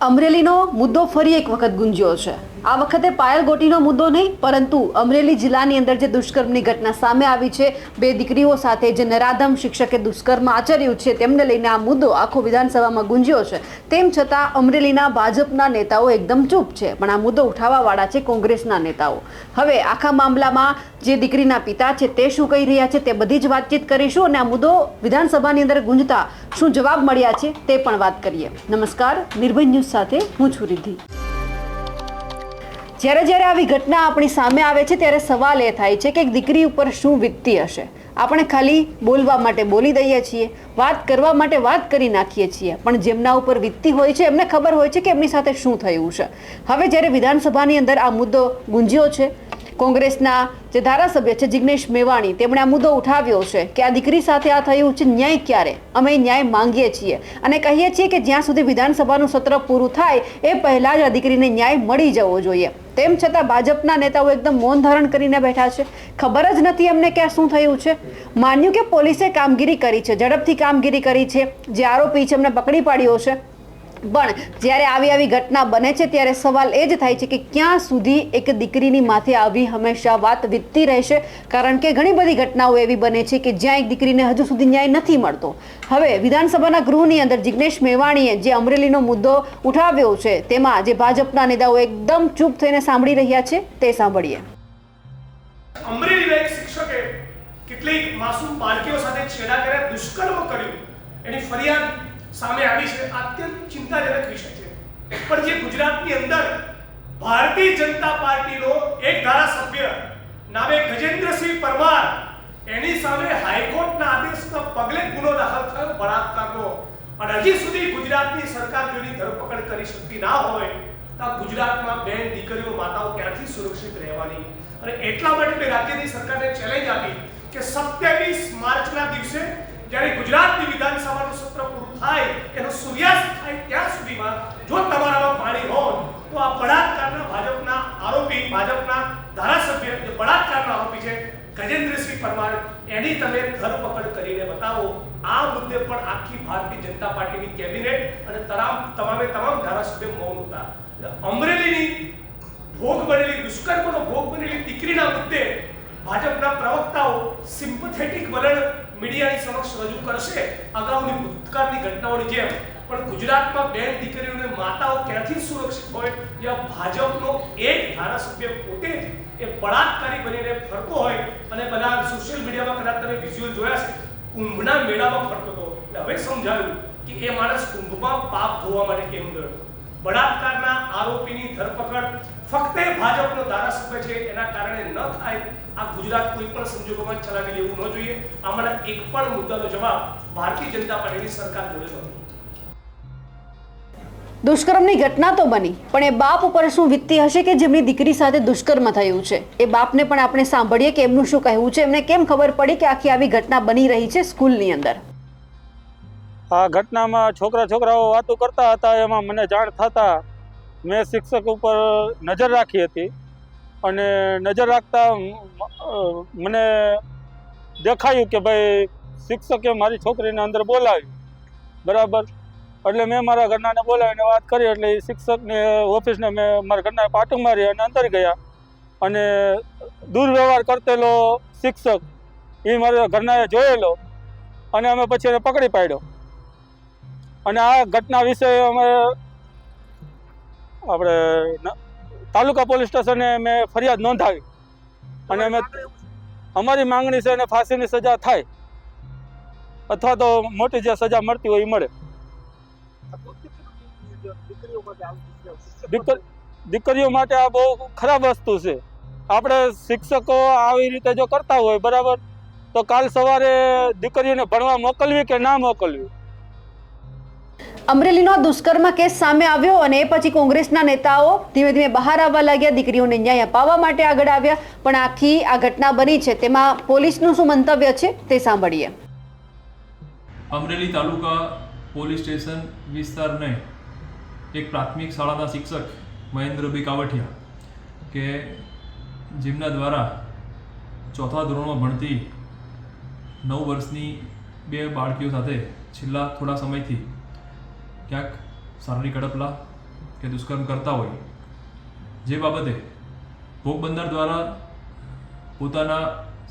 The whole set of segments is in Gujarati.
અમરેલીનો મુદ્દો ફરી એક વખત ગુંજ્યો છે. આ વખતે પાયલ ગોટીનો મુદ્દો નહીં, પરંતુ અમરેલી જિલ્લાની અંદર જે દુષ્કર્મની ઘટના સામે આવી છે, બે દીકરીઓ સાથે જે નરાધમ શિક્ષકે દુષ્કર્મ આચર્યું છે, તેમને લઈને આ મુદ્દો આખો વિધાનસભામાં ગુંજ્યો છે. તેમ છતાં અમરેલીના ભાજપના નેતાઓ એકદમ ચૂપ છે, પણ આ મુદ્દો ઉઠાવવાવાળા છે કોંગ્રેસના નેતાઓ. હવે આખા મામલામાં જે દીકરીના પિતા છે, તે શું કહી રહ્યા છે, તે બધી જ વાતચીત કરીશું અને આ મુદ્દો વિધાનસભાની અંદર ગુંજતા શું જવાબ મળ્યા છે, તે પણ વાત કરીએ. નમસ્કાર, નિર્ભય ન્યૂઝ સાથે હું છું રિદ્ધિ. જ્યારે જ્યારે આવી ઘટના આપણી સામે આવે છે, ત્યારે સવાલ એ થાય છે કે દીકરી ઉપર શું વીતતી હશે? આપણે ખાલી બોલવા માટે બોલી દઈએ છીએ, વાત કરવા માટે વાત કરી નાખીએ છીએ, પણ જેમના ઉપર વીતતી હોય છે, એમને ખબર હોય છે કે એમની સાથે શું થયું છે. હવે જ્યારે વિધાનસભાની અંદર આ મુદ્દો ગુંજ્યો છે, કોંગ્રેસના જે ધારાસભ્ય છે, જિગ્નેશ મેવાણી, તેમણે આ મુદ્દો ઉઠાવ્યો છે કે આ દીકરી સાથે આ થયું છે, ન્યાય ક્યારે? અમે ન્યાય માંગીએ છીએ અને કહીએ છીએ કે જ્યાં સુધી વિધાનસભાનું સત્ર પૂરું થાય, એ પહેલાં જ આ દીકરીને ન્યાય મળી જવો જોઈએ. તેમ છતાં ભાજપના નેતાઓ એકદમ મૌન ધારણ કરીને બેઠા છે. ખબર જ નથી એમને કે શું થયું છે. માન્યું કે પોલીસે કામગીરી કરી છે. ઝડપથી કામગીરી કરી છે. જે આરોપી છે, એમને પકડી પાડ્યો છે. પણ જ્યારે આવી આવી ઘટના બને છે, ત્યારે સવાલ એ જ થાય છે કે ક્યાં સુધી એક દીકરીની માથે આવી હંમેશા વાત વીતતી રહેશે? કારણ કે ઘણી બધી ઘટનાઓ એવી બને છે કે જ્યાં એક દીકરીને હજુ સુધી ન્યાય નથી મળતો. હવે વિધાનસભાના ગૃહની અંદર જિગ્નેશ મેવાણીએ જે અમરેલીનો મુદ્દો ઉઠાવ્યો છે, તેમાં જે ભાજપના નેતાઓ એકદમ ચૂપ થઈને સાંભળી રહ્યા છે, તે સાંભળીએ. અમરેલીના એક શિક્ષકે કેટલીક માસૂમ બાળકીઓ સાથે છેડા કર્યા, દુષ્કર્મ કર્યું. એની ફરિયાદ સામે આવી છે. અત્યંત ચિંતાજનક વિષય છે. પણ જે ગુજરાતની અંદર ભારતીય જનતા પાર્ટીનો એક ધારાસભ્ય નામે ગજેન્દ્રસિંહ પરમાર, એની સામે હાઈકોર્ટના આદેશના પગલે ગુનો દાખલ થયો, બળાત્કારનો. અને હજી સુધી ગુજરાતની સરકાર જો ધરપકડ કરી શકતી ના હોય, તો ગુજરાતમાં બેન દીકરીઓ, માતાઓ ક્યાંથી સુરક્ષિત રહેવાની? અને એટલા માટે મેં રાજ્યની સરકારને ચેલેન્જ આપી કે સત્યાવીસ માર્ચના દિવસે જ્યારે ગુજરાતની વિધાનસભાનું સત્ર પૂરું થાય, એનો સૂર્યાસ્ત થાય ત્યાં સુધીમાં જો તમારામાં પાણી હોય તો આ બળાત્કારના ભાજપના આરોપી, ભાજપના ધારાસભ્ય, જે બળાત્કારના આરોપી છે, ગજેન્દ્રસિંહ પરમાર, એની તમે ધરપકડ કરીને બતાવો. આ મુદ્દે પણ આખી ભારતીય જનતા પાર્ટીની કેબિનેટ અને તમામ, તમામે તમામ ધારાસભ્ય મૌન હતા. અમરેલીની ભોગ બનેલી, દુષ્કર્મનો ભોગ બનેલી દીકરીના મુદ્દે ભાજપના પ્રવક્તાઓ સિમ્પથેટિક વલણ મીડિયાની સમક્ષ રજૂ કરશે અગાઉની ભૂતકાળની ઘટનાઓની જેમ. પણ ગુજરાતમાં બેન દીકરીઓને માતાઓ ક્યાંથી સુરક્ષિત હોય, યા ભાજપનો એક ધારાસભ્ય પોતે જ એ બળાત્કારી બનીને ફરતો હોય, અને બધા સોશિયલ મીડિયામાં કદાચ તમે વિઝ્યુઅલ જોયા છે કુંભના મેળામાં ફરતો હતો. એટલે હવે સમજાયું કે એ માણસ કુંભમાં પાપ ધોવા માટે કેમ ગયો બળાત્કારના આરોપીની ધરપકડ ફક્ત ભાજપનો ધારાસભ્ય છે એના કારણે ન થાય આ ગુજરાત કોઈ પણ સંજોગોમાં ચલાવી લેવું ન જોઈએ. આમાંના એક પણ મુદ્દાનો જવાબ ભારતીય જનતા પાર્ટીની સરકાર જોડે નહોતો. દુષ્કર્મની ઘટના તો બની પણ એ બાપ ઉપર શું વિત્તી હશે કે જેમની દીકરી સાથે દુષ્કર્મ થયું છે? એ બાપને પણ આપણે સાંભળીએ કે એમનું શું કહેવું છે? એમને કેમ ખબર પડી કે આખી આવી ઘટના બની રહી છે સ્કૂલની અંદર? આ ઘટનામાં છોકરા છોકરાઓ વાતો કરતા હતા એમાં મને જાણ થતા મેં શિક્ષક ઉપર નજર રાખી હતી અને નજર રાખતા મને દેખાયું કે ભાઈ શિક્ષકે મારી છોકરીને અંદર બોલાવી બરાબર? એટલે મેં મારા ઘરનાને બોલાવીને વાત કરી, એટલે એ શિક્ષકને ઓફિસને મેં મારા ઘરના પાટું મારી અને અંદર ગયા. અને દુર્વ્યવહાર કરતેલો શિક્ષક એ મારા ઘરનાએ જોયેલો અને અમે પછી એને પકડી પાડ્યો. અને આ ઘટના વિશે અમે આપણે તાલુકા પોલીસ સ્ટેશને મેં ફરિયાદ નોંધાવી. અને અમે અમારી માંગણી છે એને ફાંસીની સજા થાય. અથવા તો મોટી જે સજા મળતી હોય એ મળે. દીકર- દીકરીઓ માટે આ બહુ ખરાબ વસ્તુ છે. આપણે શિક્ષકો આવી રીતે જો કરતા હોય બરાબર? તો કાલ સવારે દીકરીઓને ભણવા મોકલવી કે ના મોકલવી? અમરેલીનો દુષ્કર્મ કેસ સામે આવ્યો અને એ પછી કોંગ્રેસના નેતાઓ ધીમે ધીમે બહાર આવવા લાગ્યા. દીકરીઓને ન્યાય અપાવવા માટે આગળ આવ્યા. પણ આખી આ ઘટના બની છે. તેમાં પોલીસનું શું મંતવ્ય છે તે સાંભળીએ. અમરેલી તાલુકા પોલીસ સ્ટેશન વિસ્તારને એક પ્રાથમિક શાળાના શિક્ષક મહેન્દ્રભાઈ કાવઠિયા કે જેમના દ્વારા ચોથા ધોરણમાં ભણતી નવ વર્ષની બે બાળકીઓ સાથે છેલ્લા થોડા સમયથી ક્યાંક શારીરિક અડપલા કે દુષ્કર્મ કરતા હોય, જે બાબતે ભોગ બનનાર દ્વારા પોતાના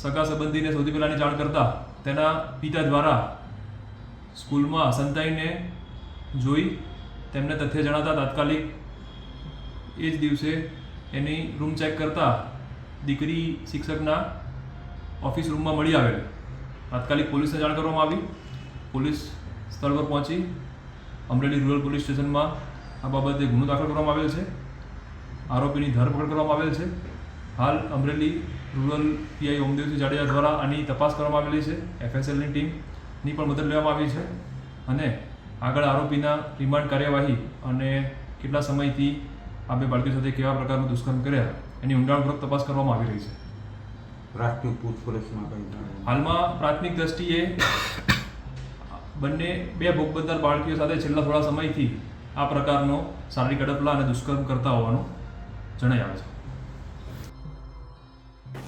સગા સંબંધીને સૌથી પહેલાંની જાણ કરતા તેના પિતા દ્વારા સ્કૂલમાં સંતાઈને જોઈ તેમને તથ્ય જણાતા તાત્કાલિક એ જ દિવસે એની રૂમ ચેક કરતા દીકરી શિક્ષકના ઓફિસ રૂમમાં મળી આવેલ. તાત્કાલિક પોલીસને જાણ કરવામાં આવી. પોલીસ સ્થળ પર પહોંચી અમરેલી રૂરલ પોલીસ સ્ટેશનમાં આ બાબતે ગુનો દાખલ કરવામાં આવેલ છે. આરોપીની ધરપકડ કરવામાં આવેલ છે. હાલ અમરેલી રૂરલ પીઆઈ ઓમદેવસિંહ જાડેજા દ્વારા આની તપાસ કરવામાં આવેલી છે. એફએસએલની ટીમની પણ મદદ લેવામાં આવી છે અને આગળ આરોપીના રિમાન્ડ કાર્યવાહી અને કેટલા સમયથી આ બે બાળકીઓ સાથે કેવા પ્રકારનું દુષ્કર્મ કર્યા એની ઊંડાણપૂર્વક તપાસ કરવામાં આવી રહી છે. પ્રાથમિક પૂછપરછમાં હાલમાં પ્રાથમિક દ્રષ્ટિએ બંને બે ભોગ બાળકીઓ સાથે છેલ્લા થોડા સમયથી આ પ્રકારનો શારીરિક અડપલા અને દુષ્કર્મ કરતા હોવાનું જણાઈ આવે છે.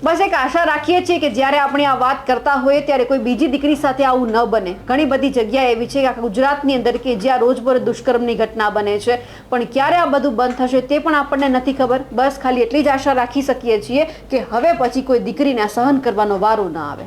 બસ એક આશા રાખીએ છીએ કે જ્યારે આપણે આ વાત કરતા હોઈએ ત્યારે કોઈ બીજી દીકરી સાથે આવું ન બને. ઘણી બધી જગ્યા એવી છે કે ગુજરાતની અંદર કે જ્યાં રોજબરોજ દુષ્કર્મની ઘટના બને છે. પણ ક્યારે આ બધું બંધ થશે તે પણ આપણને નથી ખબર. બસ ખાલી એટલી જ આશા રાખી શકીએ છીએ કે હવે પછી કોઈ દીકરીને સહન કરવાનો વારો ન આવે.